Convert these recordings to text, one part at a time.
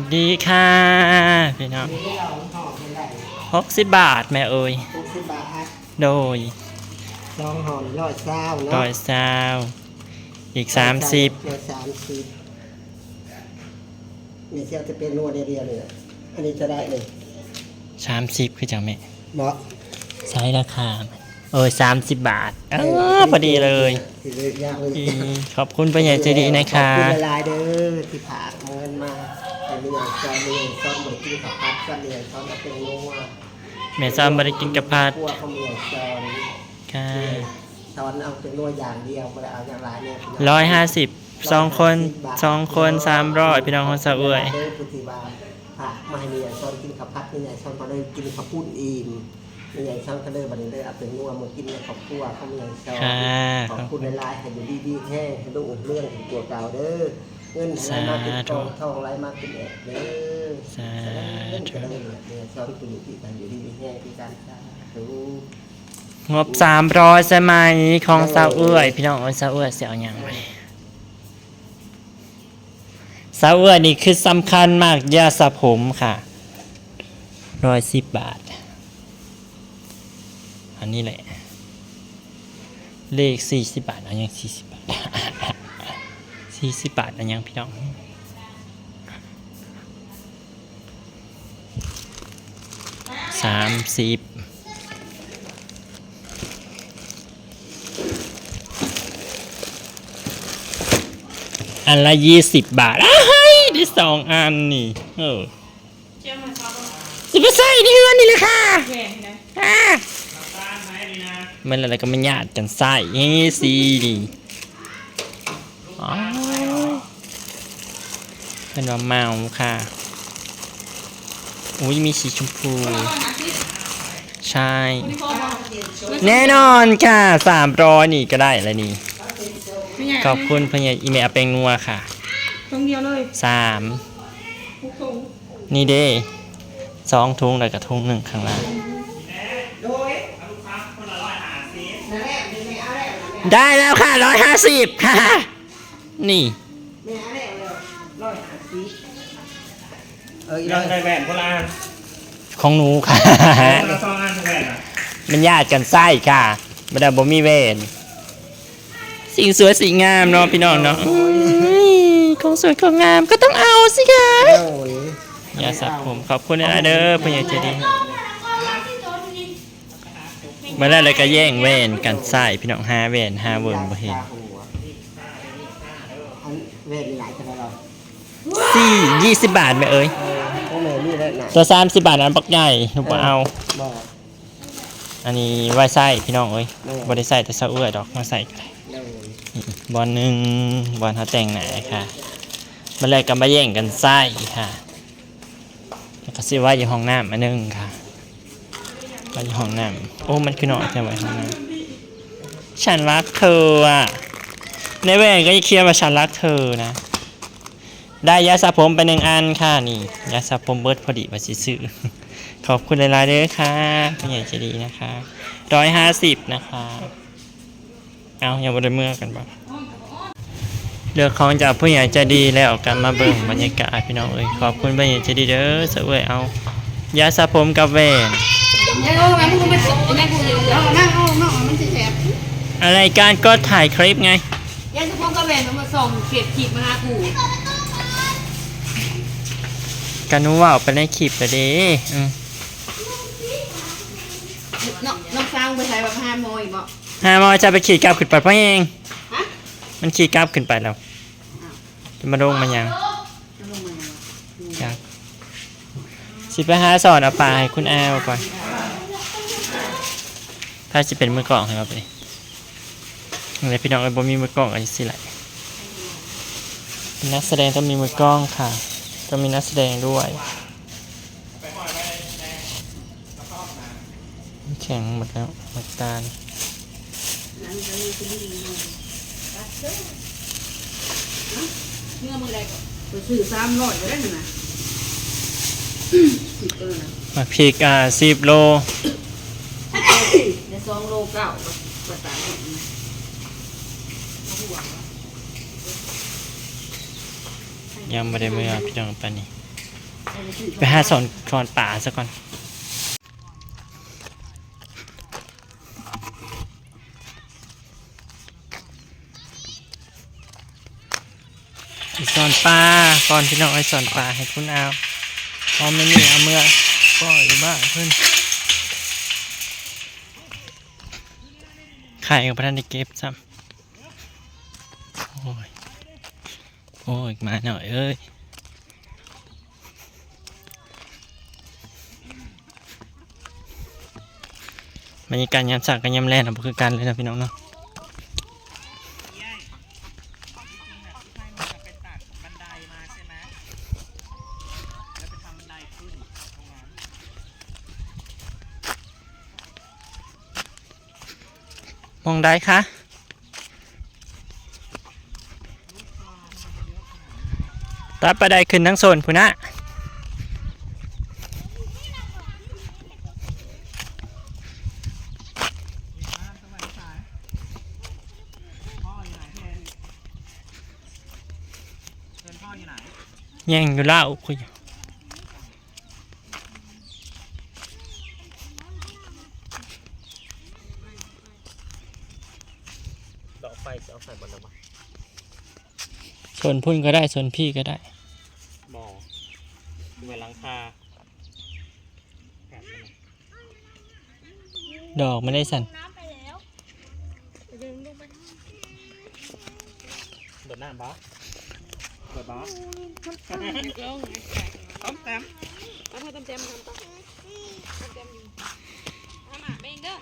วัสดีค่ะพี่น้องมีให้เราห่อเป็นไรหกสิบบาทแม่เอ่ยหกสิบบาทโดยลองห่อร้อยเศร้าเนาะร้อยซาวอีกสามสิบเดี๋ยวสามสิบเนี่ยเที่ยวจะเป็นนวดเดียวๆเลยอันนี้จะได้เลยสามสิบคือจังแม่เนาะใช้ราคาไหมเอ้ยสามสิบบาทเออพอดีเลยสิเลยยากเลยอืมขอบคุณปัญญาใจดีนะคะขอบคุณหลายๆเด้อที่ผากเงินมา ให้เรียนจอนเรียนซ้อนบริกินขับพัดซ้อนเรียนซ้อนมาเป็นนัวแม่ซ้อมบริกินกับพัดพวกเขาเรียนจอนค่ะซ้อนเอาเป็นนัวอย่างเดียวไม่ได้เอาอย่างไรเนี่ยร้อยห้าสิบสองคนสองคนสามร้อยพี่น้องคนสะเอ่ยเด้อพุทธิบาลผากมาให้เรียนซ้อนกินขับพัดนี่ไงซ้อนมาเลยกินขับปุ้นอิ่มนี่ไงซ้อนก็เลยบัดนี้เลยเอาเป็นนัวมากินในครอบครัวเขามีอย่างซ้อนค่ะขอบคุณหลายๆให้อยู่ดีๆแห้งให้ลูกเรื่องถึงตัวเก่าเด้อ เงินไหลมาเป็นทองทองไหลมาเป็นแอกเด้อสาเงินธุก็ได้เนี่ยซ้อนคุณอยู่ที่กันอยู่ดีๆแห้งที่การสาธุงบสามร้อยใช่ไหมของสาวเอื้อยพี่น้องเอ้ยสาวเอื้อยเสียเอาอย่างไรสาวเอื้อยนี่คือสำคัญมากยาสระผมค่ะร้อยสิบบาท อันนี้แหละ เลขสี่สิบบาทเอาอย่างสี่สิบบาท สี่สิบบาทเอาอย่างพี่น้องสามสิบอันละยี่สิบบาทอ้ายได้สองอันนี่ เออเชื่อมันชอบสิไปใส่ในเฮือนนี่เลยค่ะแหวนนะอ่ามันอะไรก็ไม่ญาติกันใส่เฮ้สินี่อ๋อ เป็นว่าเมาค่ะอุ้ยมีสีชมพู ใช่ แน่นอนค่ะสามร้อยนี่ก็ได้แล้วนี่ไม่ใหญ่ขอบคุณพญาอีเมลเป็งนัวค่ะตรงเดียวเลยสามทุกตรงนี่เด้สองทุงแล้วกับทุงหนึ่งข้างล่างโดยนั่นแหละไม่เอาแล้วนะได้แล้วค่ะร้อยห้าสิบค่ะ นี่ แม่เอาแล้วเลยร้อยห้าสิบ เอออียัร้องยได้แหวนคนละอันของหนูค่ะ คนละสองอันแหวนอะมันญาติกันไส้ค่ะบดาบ่มีเวนสิ่งสวยสิ่งงามเนาะพี่น้องเนาะอุ้ยของสวยของงามก็ต้องเอาสิคะโอ้ยอย่าสับผมขอบคุณนะเด้อพญาเจดีมาแล้วเลยก็แย่งเวนกันไส้พี่น้องหาเวนหาเวิร์นบ่เห็นอันเวทมีหลายขนาดเราสี่ยี่สิบบาทไหมเอ้ย เออพวก แม่นี่แหละนะตัวสามสิบบาทอันปักใหญ่หนูบ่เอา บอกอันนี้ไว้ใส่พี่น้องเอ้ยเออบ่ได้ใส่แต่เสาเอื้อยดอกมาใส่ก็ได้เลยนี่บอลหนึ่งบอลเขาแต่งหนาค่ะมาเลยกันมาแย่งกันใส่ค่ะแล้วก็สิไว่าอยู่ห้องน้ำอันหนึงค่ะไว้อยู่ห้องน้ำโอ้มันคือหนอจะไว้ห้องน้ำฉันรักเธออะในแหวนก็จะเคียนว่าฉันรักเธอนะ ได้ยาสระผมไปหนึ่งอันค่ะนี่ยาสระผมเบิร์ดพอดีมาซื้อขอบคุณหลายๆเด้อค่ะผู้ใหญ่ใจดีนะคะร้อยห้าสิบนะคะ เอาอย่าบไดเมื่อกันบ้างเลือกของจากผู้ใหญ่ใจดีแล้วกลับมาเบิ่งบรรยากาศพี่น้องเอ้ยขอบคุณผู้ใหญ่ใจดีเด้อสวยเอายาสระผมกับแว่นอานั่งเอานั่งมันจะแสบอะไรการก็ถ่ายคลิปไงยังจะพ้องกระแหวนมาส่งเก็บขีดมาหากู กันนู้ว่าไปในคลิปไปเด้อืมน้องน้องสร้างไปใช้แบบห้ามอยบอกหามอจะไปขี่กลับขึ้นไปเพราะเอง ฮะมันขี่กลับขึ้นไปแล้วจะมาลงมันยังจะลงมายังครับสิไปหาสอนเอาปลาให้คุณแอลก่อน ถ้าจะเป็นมือกลองให้เราไปดิอะไรพี่น้องไอ้ยบ่มีมือกลองอะไรสิไหลนักแสดงต้องมีมือกล้องค่ะ ต้องมีนักแสดงด้วย แข็งหมดแล้วหมดตาลเมื่อมือใดก็ไปซื้อสามร้อยไปได้หนึ่งนะสิบเออนะมาพริกอ่าสิบโลในสองโลเก้าภาษาอังกฤษนะ ยังไม่ได้เมื่อพี่น้องปนนี้ไปหาสอนสอนป่าซะก่อนสอนปลาก่อนพี่น้องไอ้สอนปลาให้คุณเอาพอไม่มีเอาเมื่อก็อยู่บ้านเพื่อนไข่กับพระนันได้เก็บซ้ำ ยมาหน่อยเอ้ยบรรยากาศยามสักกับยามแรงนะคือกันเลยนะพี่น้องเนาะมองได้คะ ตัดไปได้ขึ้นทั้งโซนพุ่นนะแย่งอยู่แล้วคุยดอกไฟจะเอาใส่บนแล้วปะส่วนพุ่นก็ได้ส่วนพี่ก็ได้ บ่อดูไปหลังคาแอบมัน ดอกไม่ได้สั่นน้ำไปแล้วไปเดินลงไปเดินหน้าบ้าเปิดบ้าลงต้มแต้มเอาเธอเต็มๆทำต่อเต็มๆอยู่ทำอะเบงเด้อ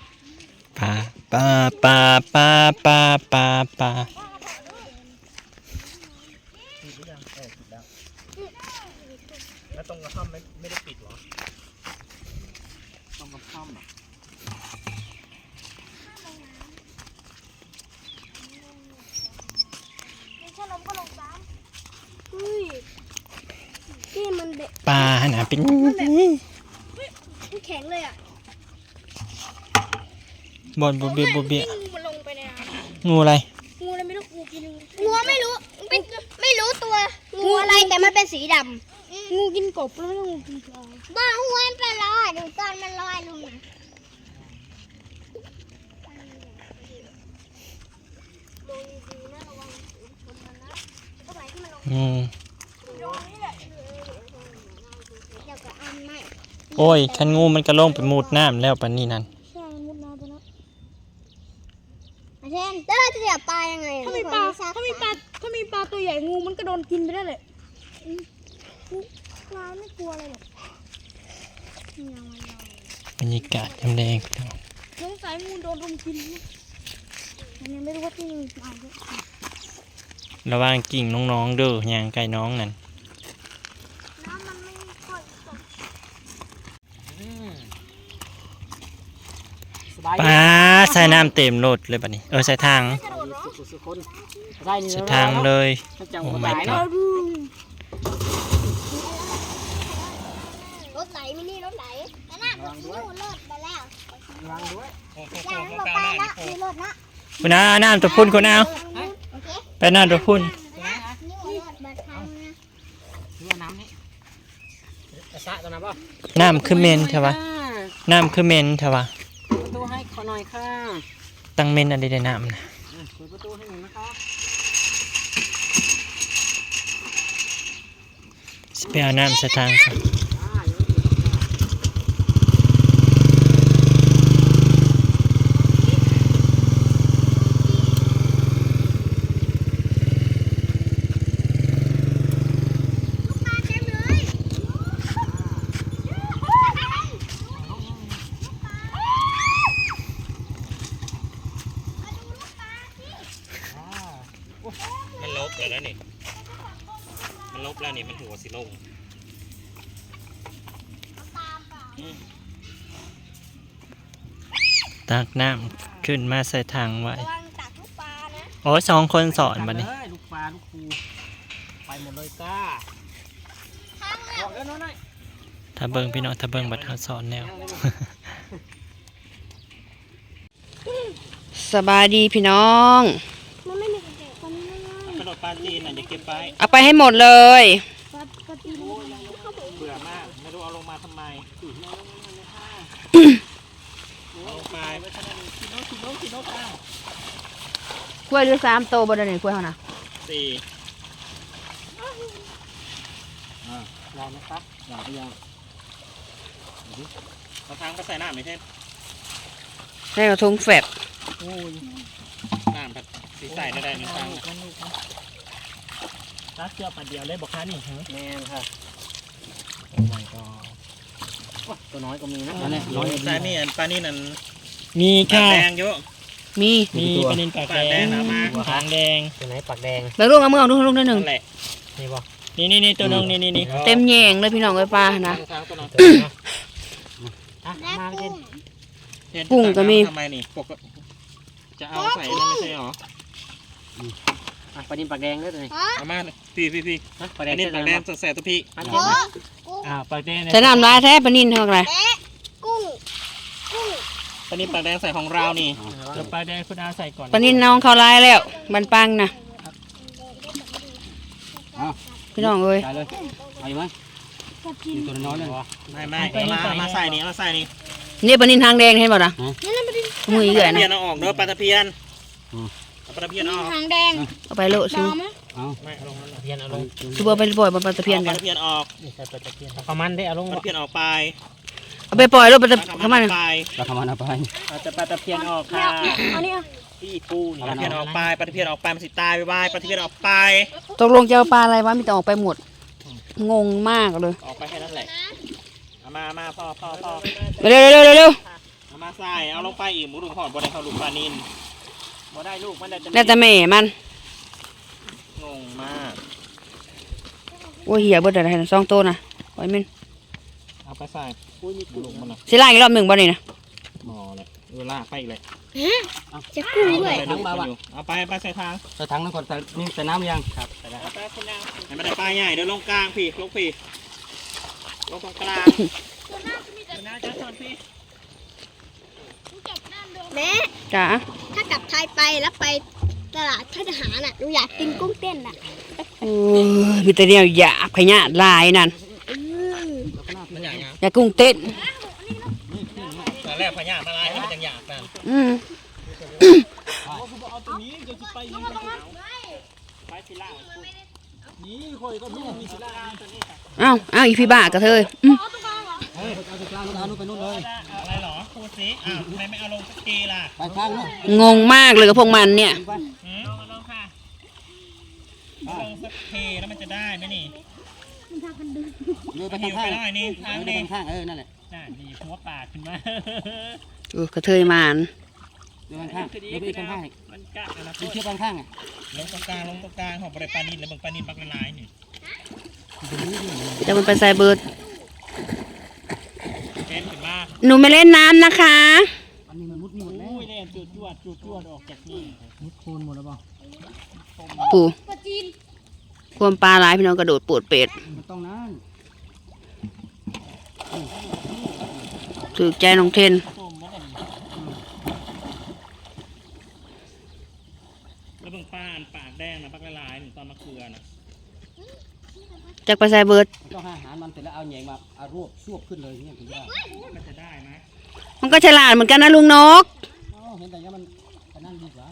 ปลาปลาปลาปลาปลาปลาปลา ปิดหรือยังเออปิดแล้ว แล้วตรงกระท่อมไม่ไม่ได้ปิดเหรอตรงกระท่อมอะ ไม่ใช่ลมก็ลงซ้ำอุ้ยพี่มันเด็ก ปลา หนาเป็นมันแข็งเลยอะบอลบุเบียบุเบียงูมันลงไปในน้ำงูอะไรงูอะไรไม่รู้งูกินงูไม่รู้ไม่ไม่รู้ตัวงูอะไรแต่มันเป็นสีดำงูกินกบแล้วไม่งูกินปลาบ้าหัวมันเป็นลอยดูตอนมันลอยลงมาดูดีๆนะระวัง โอ้ยคันงูมันกระโลงไปมุดน้ำแล้วปันนี้นั่นใช่มุดน้ำไปแล้วอาเช่นแล้วเราจะจับปลายังไงถ้ามีปลาถ้ามีปลาถ้ามีปลาตัวใหญ่งูมันก็โดนกินไปได้เลยปลาไม่กลัวเลยหรอกบรรยากาศยามแดงพี่น้องสงสัยงูโดนรุมกินมันยังไม่รู้ว่าที่มีปลาด้วยระหว่างกิ่งน้องๆเด้อยางไก่น้องนั่นน้ำมันไม่ค่อยตก สบาย ปลา ใส่น้ำเต็มรถเลยปันนี้ เออใส่ทางกระโดดเนาะสุดคนได้นี่ใส่ทางเลยจังโอ้หวะ my ไหน god เนาะรถไหลมินี่รถไหลแล้วน่ะรถงูรถไปแล้ววางด้วยโอ้โหอย่าโคให้ตรรถกลางไปหน้าละมีรถนะคุณอาน้ำตัวพุ่นคุณเอาโอเคไปน้ำตัวพุ่นนี่รถบัตรทางนะดูว่าน้ำนี่กระซะตัวนั้นป่ะน้ำคือเมนเถอะวะน้ำคือเมนเถอะวะประตูใหน่อยค่ะตั้งเมนอะไรได้น้ำนะเปิดประตูให้หน่อยนะคะสเปียน้ำสะทางค่ะน มาเต็มเลย มันลบแล้วนะนี่ มันลบแล้วนี่ มันหัวสิลง ตักน้ำขึ้นมาใส่ทางไว้ระวังตักลูกปลานะโอ้ยสองคนสอนบัดนี้เอ้ยลูกปลาลูกปูไปหมดเลยจ้าทางเนี่ยบอกแล้วน้อยหน่อยถ้าเบิ่งพี่น้องถ้าเบิ่งบัดเขาสอนแนว สบายดีพี่น้อง มันไม่มีกระเด็นมันไม่ง่ายกระโดดปลาจีนอะอย่าเก็บไปเอาไปให้หมดเลย ปลาปลาตีน เบื่อมาก ไม่รู้เอาลงมาทำไมเอาลงไปไม่ใช่นั่นกินนกกิ นนกกินนกอะกล้วยเหลือสามโตบ่ได้นี่กล้วยเฮานะสี่ยาวนะครับยาวไปยาวเอาทางก็ใส่น้ำไม่ใช่ให้กระทงแฟบโอ้ยน้ำผัดสีใส่ได้ได้หนึ่งครั้งรักเจียวปัดเดียวเลยบอกค้านี่ฮะแมนค่ะโอ้ my god ตัวน้อยก็มีนะน้อยใส่นี่อันปลานี่นั่นมีปลาค่ะแดงเยอะ มีมีปลานินปากปากแดแดงงนะมาหางแดงตัวไหนปากแดงแล้วลูกเอามือเอาดูลูกนิดหนึงนั่นแหละนี่บ่นี่นี่นี่ตัวนึงนี่นี่นี่เต็มแยงเลยพี่น้องเอ้ยปลานะทางตัวนั้นอะมาเย็นเห็นกุ้งก็มีทำไมนี่ปกติจะเอาใส่นั่นไม่ใช่หรออะปลาดินปากแดงด้วยตัวนี้เอามาพี่พี่พี่ฮะปลาแดอังนนี้ปากแดงใส่ตัวพี่อันโอ้นี้อ่าปากแดงใส่น้ำลายแท้ปลานินเท่าไหร่แม่กุ้งกุ้งอันนี้ปากแดงใส่ของเรานี่ เดี๋ยวปากแดงคุณอาใส่ก่อนปลานินน้องเขาลายแล้ว บันปังนะพี่น้องเอ้ยได้เลยเอาอยู่ไหมมีตัวน้อยเลยไม่ไม่เอามาเอามาใส่นี่เอามาใส่นี่นี่ปลานินทางแดงเห็นบ่ล่ะนี่นั่นมันเป็นมืออีกปเลลายตะนะเพียนเอาออกเด้อปลาตะเพียนเอาปลาตะเพียนออกหางแดงเอาไปโลดลซิองไหมเอาไม่เอาลงนั่นเพียนเอาลงซูเปอร์ไปปล่อยบนปลาตะเพียนปกัลานตะเพียนออกนี่ใส่ปลาตะเพียนประมาณได้เอาลงปลาตะเพียนออกไป เอาไปปล่อยโลดปลาตะเข้ามาไปเราทำมันเอาไปเอาจะปลาตะเพียนออกค่ะเอานี่เอาพี่ปูนี่ปลาตะเพียนออกไปปลาตะเพียนออกไปมันสิตายไปบายปลาตะเพียนออกไปตกลงจะเอาปลาอะไรวะมีแต่ออกไปหมด งงมากเลย ออกไปแค่นั้นแหละเอามามาพ่อพ่อพ่อเร็วเร็วเร็วเร็วเอามาใส่เอาลงไปอีกหมูถุงหอดบนได้เขาลูกปลานินบ่ได้ลูกมันได้จะแล้วแต่แม่มันงงมากโอ้ยเหี้ยเบิดอะไรนะสองตัวนะปล่อยมันเอาไปใส่ อุ้ยมีลูกมันนะสิล่างอีกรอบหนึ่งบ่นี่นะหมอเลยเออลากไปอีกเลยจะกุ้งด้วยเอาไปลูกมันอยู่เอาไปไปใส่ทางใส่ถังนั่นก่อนใส่นี่ใส่น้ำยังครับแต่ละเอาไปคุณนางให้มันได้ปลาใหญ่เดี๋ยวลงกลางพี่ลงพี่ลงตรงกลางน่าจะสอนพี่แม่จ๋าถ้ากลับไทยไปแล้วไปตลาดทหารน่ะหนูอยากกินกุ้งเต้นน่ะโอ้ยมีแต่เนี่ยอยากพยาธิลายนั่นอืมมัน อยากไงอยากกุ้งเต้นตอนแรกพญามาลายให้มันจังอยากนั่นอืมไปสิล่าเอ้าเอ้าอีพี่บ้ากระเทยอืมเอาตรงกลางเอานู่นไปนู่นเลยอะไรหรอพูดสิอ้าวทำไมไม่เอาลงสักทีล่ะไปข้างนู่นงงมากเลยกับพวกมันเนี่ยหืมเอาลงค่ะลงสักทีแล้วมันจะได้ไหมนี่ เดินไปหิวข้างไปข้างหน่อยนี่ทางเดินนี้ไปข้างเออนั่นแหละน่าดีหัวปากขึ้นมาเออกระเทยมานเดินข้างเดินไปข้างข้างมันกะนะเดินเชือกข้างอะลงตรงกลางลงตรงกลางของบริปานินแล้วเบิ่งปานินบักละลายนี่เดี๋ยวมันไปใส่เบิร์ดเป็นขึ้นมาหนูไม่เล่นน้ำนะคะ อันนี้มันมุดนี่หมดแล้วอุ้ยเนี่ยจุดจวดจุดจวดออกจากนี่มุดโคนหมดแล้วเปล่าปู่ ความปลาหลายพี่น้องกระโดดปวดเป็ดมันต้องนั่นถือใจน้องเทนส้มมันแล้วเบิ่งป้าอันปากแดงนะบักละลายนี่ตอนมะเขือน่ะจากไปใส่เบิร์ดมันต้องให้อาหารมันเสร็จแล้วเอาแหยงมาเอารวบซวบขึ้นเลยเนี่ยถึงจะได้มันจะได้ไหมมันก็ฉลาดเหมือนกันนะลุงนกอ๋อเห็นแต่ยังมันอันนั่นดีกว่า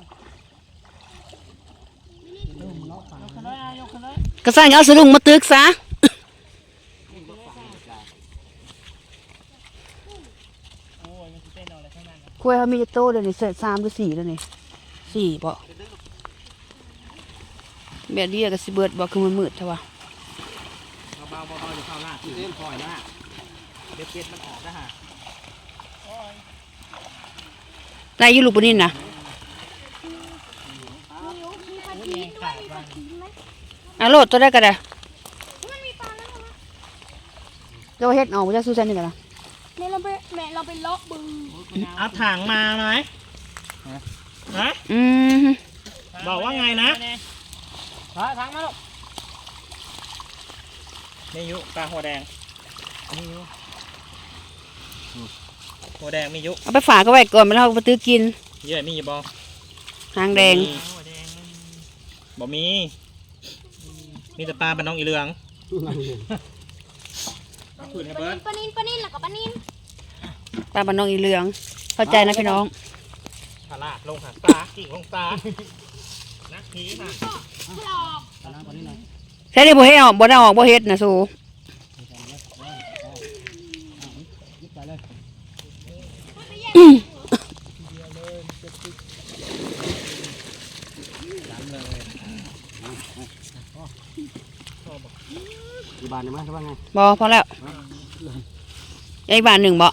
เริ่มเนาะฝั่ง ขึ้นเลยอะย กขึ้นเลยกระสันเอาสลุงมาตึกซะโอ้ยมันสิเต้นเอาอะไรข้างนั้นนะคุยเขามีจะโตเดี๋ยวนี้เสร็จสามหรือสี่แล้วนี่สี่ปะแบบนี้ก็สิเบิร์ดบอกคือมันมืดใช่ปะเบาๆเบาๆอย่าเข้าหน้าเริ่มปล่อยนะเด็ดเด็ดมันออกนะฮะไรอยู่ลูกปนินนะ แยงขาดบ้าง เอาโลดตัวได้ก็ได้เดี๋ยวเฮ็ดออกมาจะสู้เส้นนี่กันละแม่เราไปแม่เราไปเลาะบึงเอาถังมาไหมฮะอืมบอกว่าไงนะถอยทางมาลูกนี่ยุปลาหัวแดงนี่ยุหัวแดงมียุเอาไปฝากก็ไว้ก่อนมาแล้วเอาไปตื้อกินเยอะมีอยู่บ่หางแดงมีบ่มี มีแต่ปลาเป็นน้องอีเหลืองผืนให้ปลาเบินิร์นดปลานินปลานินแล้วก็ปลานินปลาบ้านน้องอีเหลือง เข้าใจนะพี่น้องผาลาดลงหาตากิ่งลงตานักผีค่ะใช่ดิบ่ให้ออกบ่ได้ออกบ่เฮ็ดนะสู อยู่บ้านได้ไหมใช่ป่ะไงบ่พอแล้วไอ้บาทหนึ่งบ่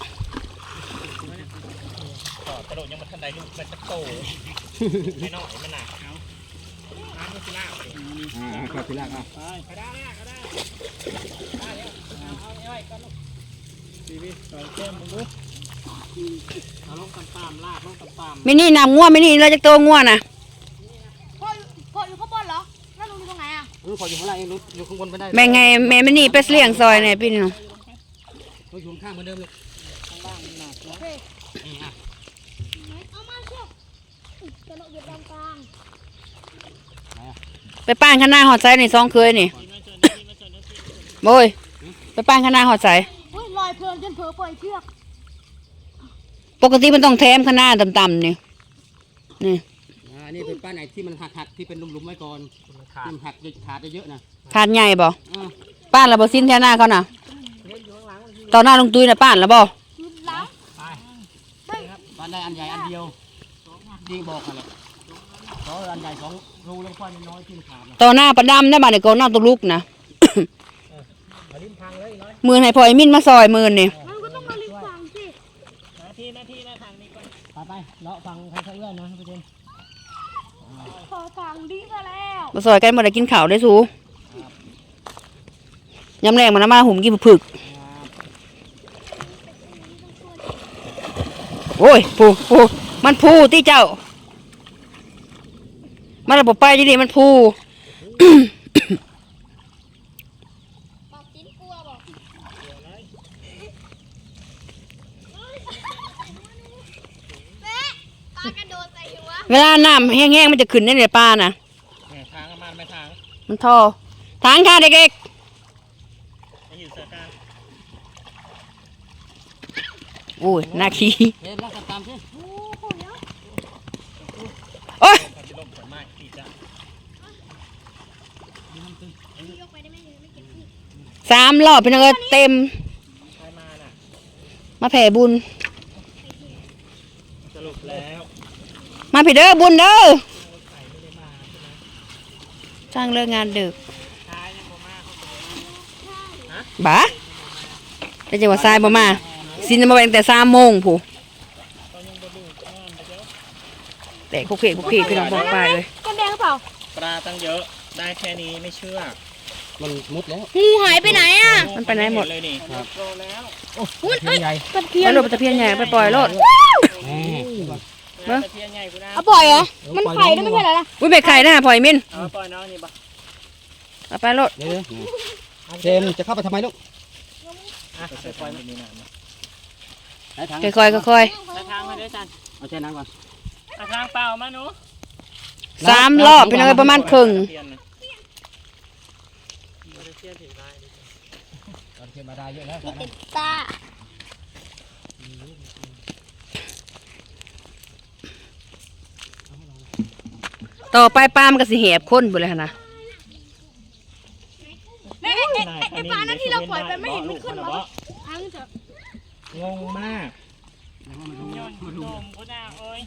ต่อกระโดดยังมาทันใดลูกมันจะโตไม่น้อยมันหนักเอาน้ำมันสิลาบไปอ่าครับทีแรกอะไปได้ก็ได้ได้แล้วเอาเอาไว้ก่อนลูกชีวิตสองเต้มมึงดูเอาลงตามตามลากลงตามตามมินี่นำงัวมินี่เราจะโตงัวนะ พ่อพ่ออยู่ข้างบนเหรอแล้วลุงอยู่ตรงไหนอะเออขออยู่ข้างล่างเองรู้อยู่ข้างบนไม่ได้แม่ไงแม่มินี่ไปเลี้ยงซอยเนี่ยพี่น้องรู้อยู่ข้างเหมือนเดิมลูกเอามาเชียวกระโดดอยู่ตรงกลางไปป้านข้างหน้าหอดใส่นี่ซองเคยนี่โบยไปป้านข้างหน้าหอดใส่อุ้ยลอยเพลินจนเผลอปล่อยเชือก ปกติมันต้องแถมข้างหน้าต่ำๆนี่นี่ อ่านี่เป็นป้าไหนที่มันหักหักๆที่เป็นหลุมๆไว้ก่อนมันขาดที่มันหักขาดเยอะๆนะทานใหญ่บ่อ่าป้านระบ่สิ้นแถวหน้าเขาน่ะตอนหน้าลงตุ้ยน่ะป้านระบ่ยืนหลังบ้านได้อันใหญ่อันเดียวที่บอกกันเลยสองอันใหญ่สองรูแล้วค่อยน้อยๆที่มันขาดนะตอนหน้าประดำได้บ้านในกองหน้าตุลุกนะเอาลิ้นทางเลยน้อย มือให้พ่อไอ้มินมาซอยมือนี่มันก็ต้องมาลิ้นฟังสิ นาทีนาทีนะทางนี้ก่อน ไปไปเลาะฟังใครเอื้อนนะพี่เจน ขอฟังดีซะแล้ว มาซอยกันบ่ได้กินข้าวได้สูยำแรงมันนะมาหุ่มกินผึกโอ้ยปูปูมันพูที่เจ้า มันระบบไปที่นี่มันพูปอบจิ้นกลัวบอกแม่ปลากระโดดใส่หัวเวลาน้ำแห้งๆมันจะขึ้นได้ในปลาน่ะ มันทอทางค่ะเด็กให้อยู่เสือกลางๆโอ้ยนาคีเฮ้ยเลาะตามๆสิโอ้โหเดี๋ยวโอ้ยก่อนจะลงผลไม้ที่จะยกไปได้ไหมไม่เก็บที่สามรอบพี่น้องเอ้ยเต็มใครมาน่ะมาแผ่บุญ สรุปแล้ว มาพี่เด้อบุญเด้อ จ้างเลิกงานดึกชายยังบ่มาเขาก็บ้าได้จังหวัดทรายบ่มาสินมาเป็นแต่สามโมงผู้เขายังบ่ดูงานไปเยอะแต่คุกเขกคุกเขกพี่น้องบอกไปเลยแก้มแดงหรือเปล่าปลาตั้งเยอะได้แค่นี้ไม่เชื่อ มันมุดแล้วงูหายไปไหนอะมันไปไหนหมดเลยนี่โตแล้วอุ้ยเพียงใหญ่ตะเพียแล้นวรถตะเพียนใหญ่ไปปล่อยรถ เบิ่งตะเพียนใหญ่กูนะเอาปล่อยเหรอ มันไข่ด้วยไม่ใช่เหรอล่ะอุ้ยเบรกไข่หน้าปล่อยมินเอาปล่อยน้องนี่ปะเอาไปรถเดี๋ยวเจมส์จะเข้าไปทำไมลูกอะไปปล่อยมันนี่นะไหนทางค่อยๆค่อยไปทางมาด้วยจันเอาแช่น้ำก่อนไปทางเปล่ามาหนูๆสามรอบพี่น้องเอ้ยประมาณครึ่งตะเพียนนะตะเพียนถือได้ดิตอนเทียนมาได้เยอะแล้วติดตา ต่อไปปลามันก็สิแหบข้นบุเลยหั่นนะไอ้ไอ้ไอ้ไอ้ปลานั้นที่เราปล่อยไปไม่เห็นมันขึ้นมาเหรอทั้งเถอะงงมากย้อนโดมกูด่าโอ้ย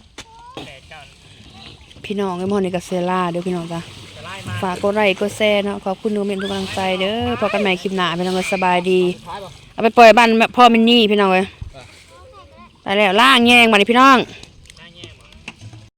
แดดก่อนพี่น้องไอ้หมอนี่ก็เซล่าเด้อพี่น้องจ้ะจะไล่มาฝากกดไลค์กดแชร์เนาะขอบคุณทุกเมนทุกกำลังใจเด้อพบกันใหม่คลิปหน้าพี่น้องเอ้ยสบายดีท้ายป่ะเอาไปปล่อยบ้านพ่อมินนี่พี่น้องเอ้ยไปแล้วล่างแยงมาดิพี่น้องเ